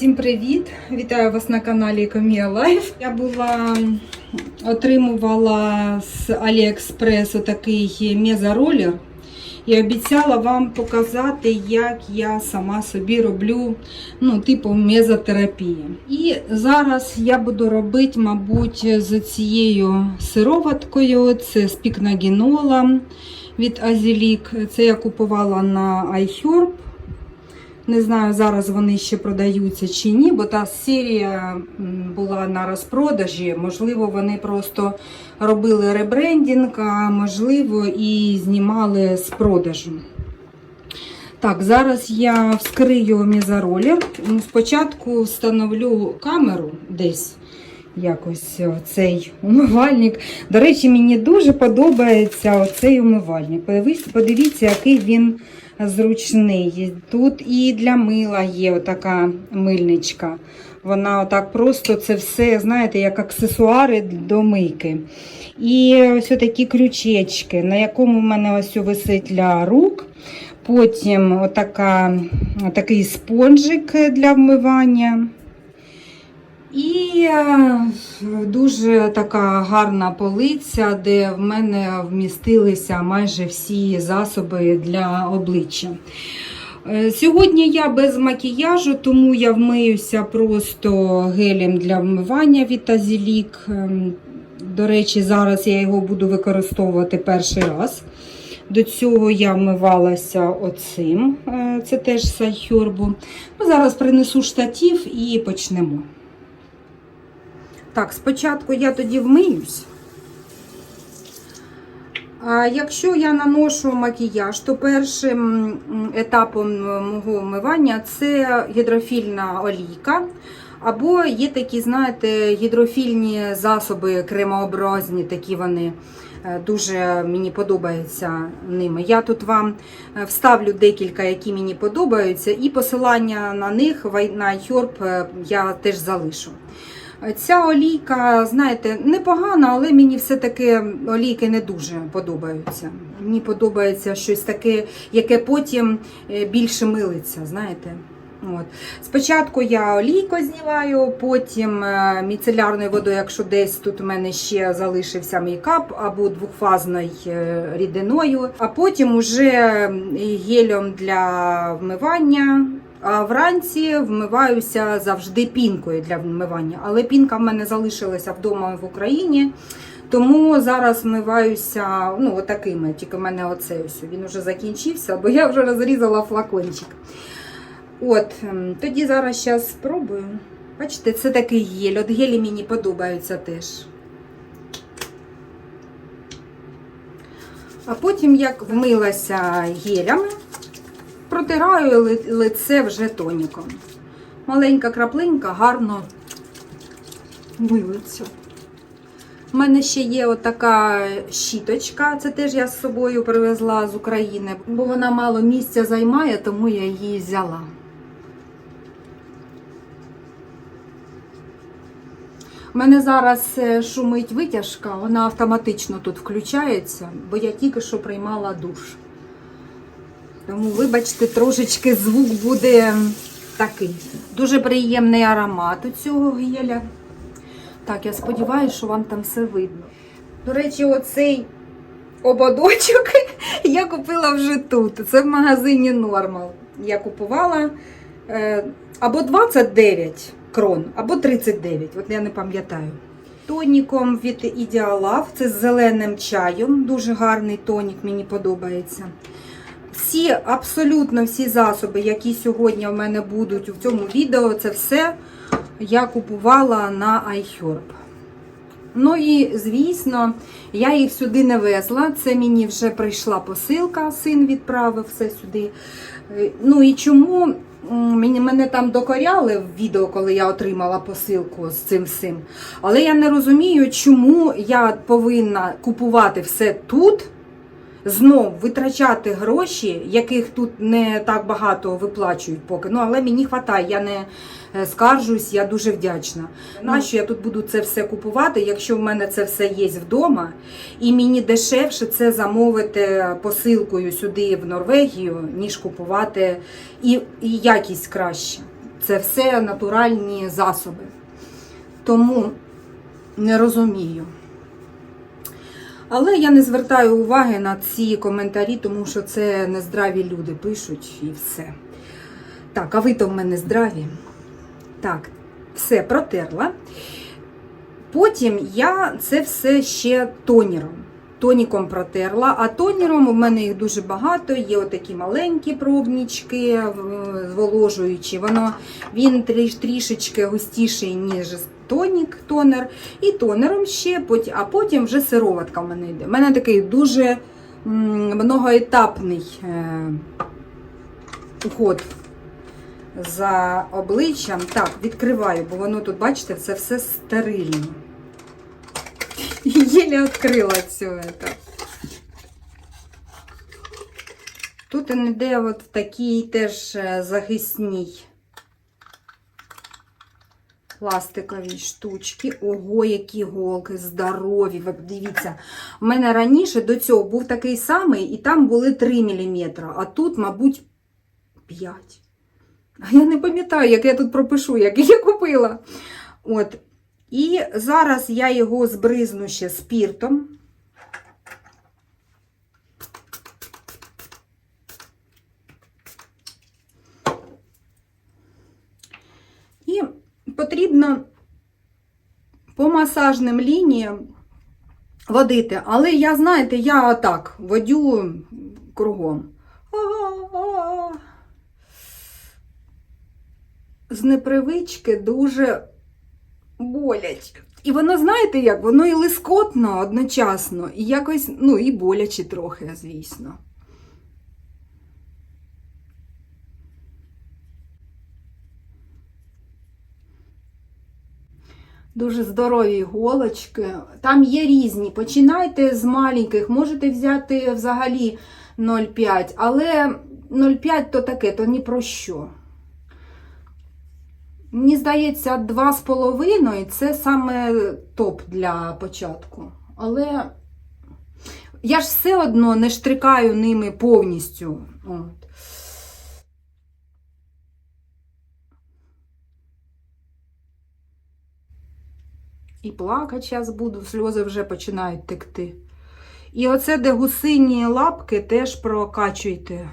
Всім привіт! Вітаю вас на каналі Екомія Лайф. Я була отримувала з Аліекспресу такий мезоролер і обіцяла вам показати, як я сама собі роблю ну, типу мезотерапії. І зараз я буду робити, мабуть, з цією сироваткою, це з пікногенолом від Азілік. Це я купувала на iHerb. Не знаю, зараз вони ще продаються чи ні, бо та серія була на розпродажі. Можливо, вони просто робили ребрендінг, а можливо, і знімали з продажу. Так, зараз я вскрию мезоролер. Ну, Спочатку встановлю камеру десь. Якось цей умивальник. До речі, мені дуже подобається оцей умивальник. Подивіться, який він зручний. Тут і для мила є отака мильничка. Вона отак просто це все, знаєте, як аксесуари до мийки. І ось такі крючечки, на якому в мене ось висить для рук. Потім отака, такий спонжик для вмивання. І е, дуже така гарна полиця, де в мене вмістилися майже всі засоби для обличчя. Е, Сьогодні я без макіяжу, тому я вмиюся просто гелем для вмивання від Азілік. Ем, До речі, зараз я його буду використовувати перший раз. До цього я вмивалася оцим, е, це теж з Айхербу. Ну, Зараз принесу штатів і почнемо. Так, спочатку я тоді вмиюсь. А якщо я наношу макіяж, то першим етапом мого вмивання це гідрофільна олійка. Або є такі, знаєте, гідрофільні засоби кремообразні, такі вони е, дуже мені подобаються ними. Я тут вам е, вставлю декілька, які мені подобаються, і посилання на них на е, я теж залишу. Ця олійка, знаєте, непогана, але мені все-таки олійки не дуже подобаються. Мені подобається щось таке, яке потім е, більше милиться, знаєте. От. Спочатку я олійку знімаю, потім е, міцелярною водою, якщо десь тут у мене ще залишився мейкап, або двохфазною е, рідиною, а потім уже гелем для вмивання. Вранці вмиваюся завжди пінкою для вмивання. Але пінка в мене залишилася вдома в Україні. Тому зараз вмиваюся ну, отакими. Тільки в мене оцей ось. Він вже закінчився, бо я вже розрізала флакончик. От, ем, тоді зараз зараз спробую. Бачите, це такий гель. От гелі мені подобаються теж. А потім, як вмилася гелями, протираю лице вже тоніком. Маленька краплинка гарно милиться. У мене ще є отака щіточка, це теж я з собою привезла з України, бо вона мало місця займає, тому я її взяла. У мене зараз е, шумить витяжка, вона автоматично тут включається, бо я тільки що приймала душ. Тому, вибачте, трошечки звук буде такий. Дуже приємний аромат у цього геля. Так, я сподіваюся, що вам там все видно. До речі, оцей ободочок я купила вже тут. Це в магазині Normal. Я купувала е, або 29 крон, або 39, от я не пам'ятаю. Тоніком від Idealab, це з зеленим чаєм. Дуже гарний тонік, мені подобається. Всі, абсолютно всі засоби, які сьогодні в мене будуть у цьому відео, це все я купувала на iHerb. Ну і, звісно, я їх сюди не везла. Це мені вже прийшла посилка, син відправив все сюди. Е, Ну і чому мене там докоряли в відео, коли я отримала посилку з цим всім. Але я не розумію, чому я повинна купувати все тут знов витрачати гроші, яких тут не так багато виплачують поки. Ну але мені вистачає, я не е, скаржусь, я дуже вдячна. Нащо я тут буду це все купувати, якщо в мене це все є вдома, і мені дешевше це замовити посилкою сюди в Норвегію, ніж купувати і, і якість краще. Це все натуральні засоби. Тому не розумію. Але я не звертаю уваги на ці коментарі, тому що це нездраві люди пишуть і все. Так, а ви то в мене здраві. Так, все протерла. Потім я це все ще тонером. Тоніком протерла, а тонером у мене їх дуже багато. Є отакі маленькі пробнічки, зволожуючі. Воно він трішечки густіший, ніж тонік, тонер. І тонером ще, а потім вже сироватка в мене йде. У мене такий дуже многоетапний е, уход за обличчям. Так, відкриваю, бо воно тут, бачите, це все стерильно. Єле відкрила это. Тут він йде от в такій теж е, захисній пластиковій штучки. Ого, які голки здорові. Ви подивіться. У мене раніше до цього був такий самий, і там були 3 мм, а тут, мабуть, 5. А я не пам'ятаю, як я тут пропишу, як я купила. От. І зараз я його збризну ще спіртом. І потрібно по масажним лініям водити. Але я, знаєте, я так водю кругом. З непривички дуже болять. І воно, знаєте як, воно і лискотно одночасно, і якось, ну, і боляче трохи, звісно. Дуже здорові іголочки. Там є різні. Починайте з маленьких, можете взяти взагалі 0,5, але 0,5 то таке, то ні про що. Мені здається, 2,5 це саме топ для початку. Але я ж все одно не штрикаю ними повністю. От. І плакати зараз буду, сльози вже починають текти. І оце, де гусині лапки, теж прокачуйте.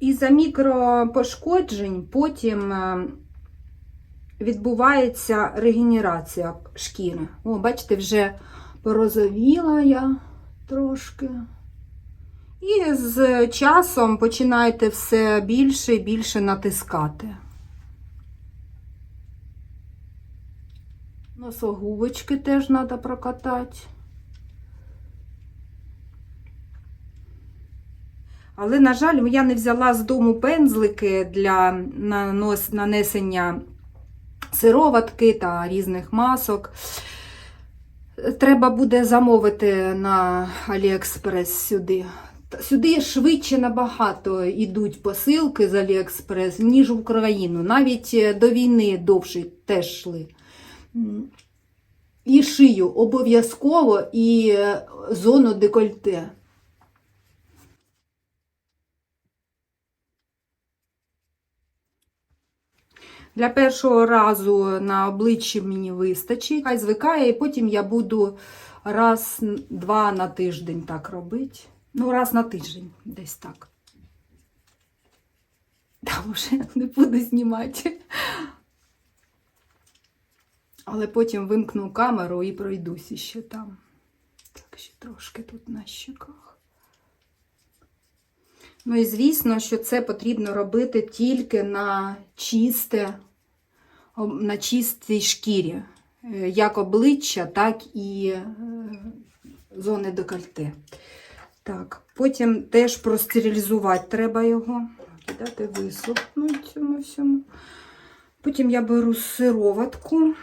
Із-за мікропошкоджень потім е, відбувається регенерація шкіри. О, бачите, вже порозовіла я трошки. І з часом починаєте все більше і більше натискати. Носогубочки теж треба прокатати. Але, на жаль, я не взяла з дому пензлики для нанесення сироватки та різних масок. Треба буде замовити на Аліекспрес сюди. Сюди швидше набагато йдуть посилки з Аліекспрес, ніж в Україну. Навіть е, до війни довше теж йшли. І шию обов'язково і е, зону декольте. Для першого разу на обличчі мені вистачить. Хай звикає, і потім я буду раз-два на тиждень так робити. Ну, раз на тиждень, десь так. Там вже не буду знімати. Але потім вимкну камеру і пройдусь іще там. Так, ще трошки тут на щеках. Ну і звісно, що це потрібно робити тільки на чисте, на чистій шкірі, Е, як обличчя, так і е, зони декольте. Так, потім теж простерилізувати треба його, дати висохнути цьому всьому. Потім я беру сироватку.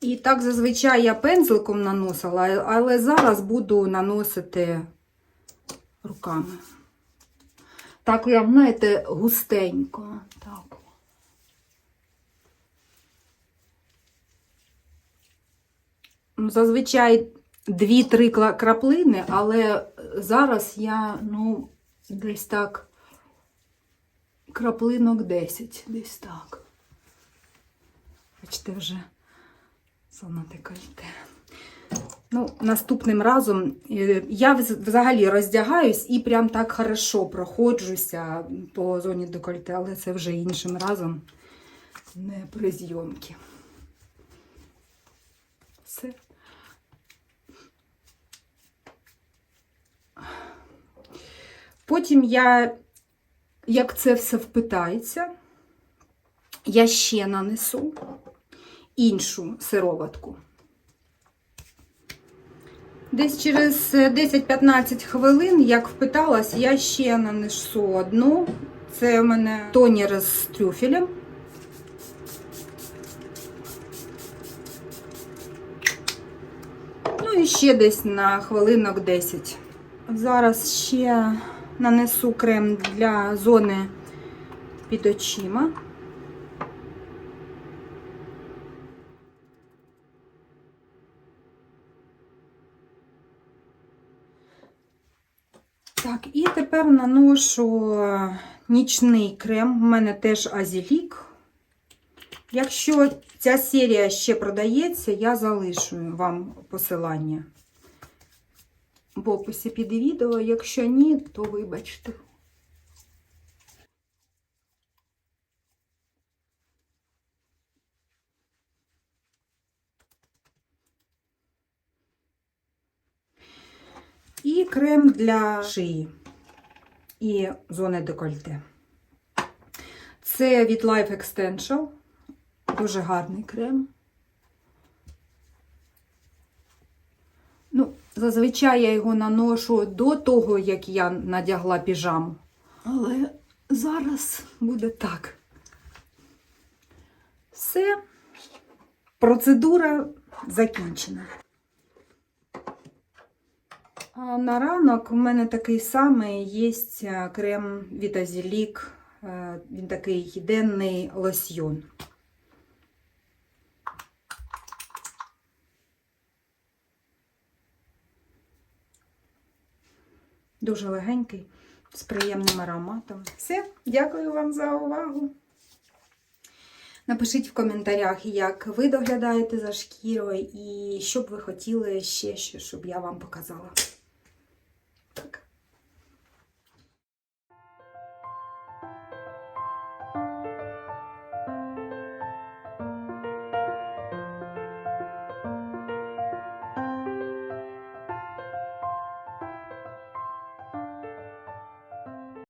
І так зазвичай я пензликом наносила, але зараз буду наносити руками. Так, я, знаєте, густенько. Так. Ну, Зазвичай 2-3 кла- краплини, але зараз я, ну, десь так, краплинок 10, десь так. Бачите, вже зона декольте. Ну, наступним разом е, я взагалі роздягаюсь і прям так хорошо проходжуся по зоні декольте, але це вже іншим разом, не при зйомці. Все. Потім я, як це все впитається, я ще нанесу іншу сироватку. Десь через 10-15 хвилин, як впиталась, я ще нанесу одну. Це у мене тонер з трюфелем. Ну і ще десь на хвилинок 10. Зараз ще нанесу крем для зони під очима. Так, і тепер наношу нічний крем. У мене теж азілік. Якщо ця серія ще продається, я залишу вам посилання в описі під відео. Якщо ні, то вибачте. І крем для шиї і зони декольте. Це від Life Extension. Дуже гарний крем. Ну, зазвичай я його наношу до того, як я надягла піжаму. Але зараз буде так. Все, процедура закінчена. А на ранок у мене такий самий є крем від Азілік. Е, Він такий денний лосьйон. Дуже легенький, з приємним ароматом. Все, дякую вам за увагу. Напишіть в коментарях, як ви доглядаєте за шкірою і що б ви хотіли ще, щоб я вам показала. Так.